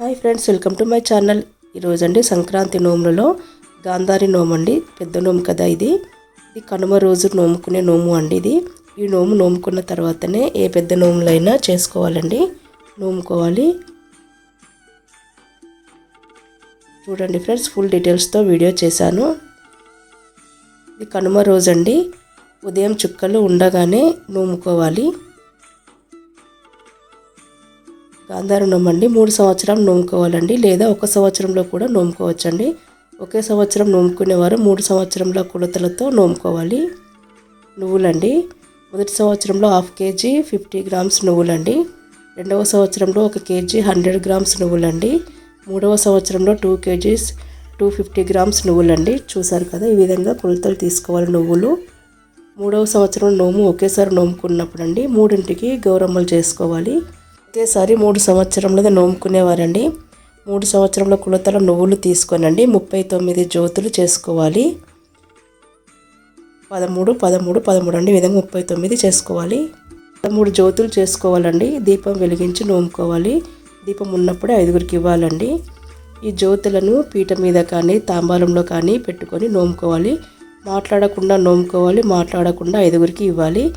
Hi friends welcome to my channel. ఈరోజు అండి సంక్రాంతి నోములలో గాంధారి నోము అండి. పెద్ద నోము కదా ఇది. ఇది కనుమ రోజు నోముకునే నోము అండి ఇది. ఈ నోము నోముకున్న తర్వాతనే ఏ పెద్ద నోములైనా చేసుకోవాలండి. నోముకోవాలి. చూడండి ఫ్రెండ్స్ ఫుల్ డీటెయిల్స్తో వీడియో చేశాను. ఇది కనుమ రోజు అండి ఉదయం చుక్కలు ఉండగానే నోముకోవాలి. గాంధార నోమండి మూడు సంవత్సరం నోముకోవాలండి లేదా ఒక సంవత్సరంలో కూడా నోముకోవచ్చండి ఒకే సంవత్సరం నోముకునేవారు మూడు సంవత్సరంలో కొలతలతో నోముకోవాలి నువ్వులండి. మొదటి సంవత్సరంలో హాఫ్ కేజీ ఫిఫ్టీ గ్రామ్స్ నువ్వులండి. రెండవ సంవత్సరంలో ఒక కేజీ హండ్రెడ్ గ్రామ్స్ నువ్వులండి. మూడవ సంవత్సరంలో two KGs two fifty grams నువ్వులండి. చూసారు కదా ఈ విధంగా కొలతలు తీసుకోవాలి నువ్వులు. మూడవ సంవత్సరం నోము ఒకేసారి నోముకున్నప్పుడు అండి మూడింటికి గౌరమ్మలు చేసుకోవాలి. ఒకేసారి మూడు సంవత్సరంలో నోముకునేవారండి. మూడు సంవత్సరంలో కులతల నువ్వులు తీసుకోనండి. ముప్పై తొమ్మిది జ్యోతులు చేసుకోవాలి. పదమూడు పదమూడు పదమూడు అండి. విధంగా ముప్పై తొమ్మిది చేసుకోవాలి. పదమూడు జ్యోతులు చేసుకోవాలండి. దీపం వెలిగించి నోముకోవాలి. దీపం ఉన్నప్పుడే ఐదుగురికి ఇవ్వాలండి. ఈ జ్యోతులను పీట మీద కానీ తాంబాలంలో కానీ పెట్టుకొని నోముకోవాలి. మాట్లాడకుండా నోముకోవాలి. మాట్లాడకుండా ఐదుగురికి ఇవ్వాలి.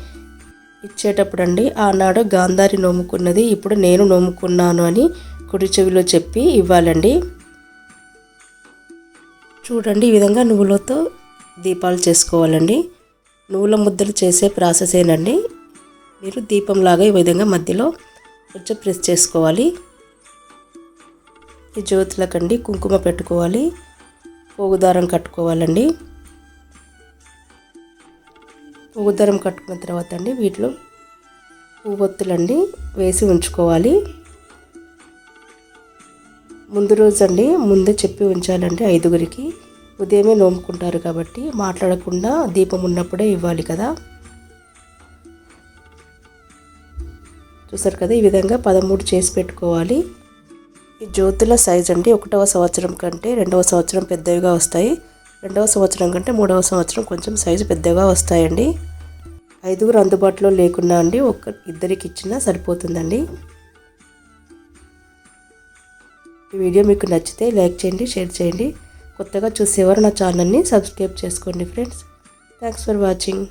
ఇచ్చేటప్పుడు అండి ఆనాడు గాంధారి నోముకున్నది ఇప్పుడు నేను నోముకున్నాను అని కుడి చెవిలో చెప్పి ఇవ్వాలండి. చూడండి ఈ విధంగా నువ్వులతో దీపాలు చేసుకోవాలండి. నువ్వుల ముద్దలు చేసే ప్రాసెసేనండి మీరు దీపంలాగా ఈ విధంగా మధ్యలో కొంచెం ప్రెస్ చేసుకోవాలి. ఈ జ్యోతులకండి కుంకుమ పెట్టుకోవాలి. పోగుదారం కట్టుకోవాలండి. ఉదరం కట్టుకున్న తర్వాత అండి వీటిలో పువ్వొత్తులండి వేసి ఉంచుకోవాలి. ముందు రోజు అండి ముందే చెప్పి ఉంచాలండి ఐదుగురికి. ఉదయమే నోముకుంటారు కాబట్టి మాట్లాడకుండా దీపం ఉన్నప్పుడే ఇవ్వాలి కదా. చూసారు కదా ఈ విధంగా పదమూడు చేసి పెట్టుకోవాలి. ఈ జ్యోతుల సైజ్ అండి ఒకటవ సంవత్సరం కంటే రెండవ సంవత్సరం పెద్దవిగా వస్తాయి. రెండవ సంవత్సరం కంటే మూడవ సంవత్సరం కొంచెం సైజు పెద్దగా వస్తాయండి. ఐదుగురు అందుబాటులో లేకున్నా అండి ఒక ఇద్దరికి ఇచ్చినా సరిపోతుందండి. ఈ వీడియో మీకు నచ్చితే లైక్ చేయండి షేర్ చేయండి. కొత్తగా చూసేవారు నా ఛానల్ని సబ్స్క్రైబ్ చేసుకోండి ఫ్రెండ్స్. Thanks for watching.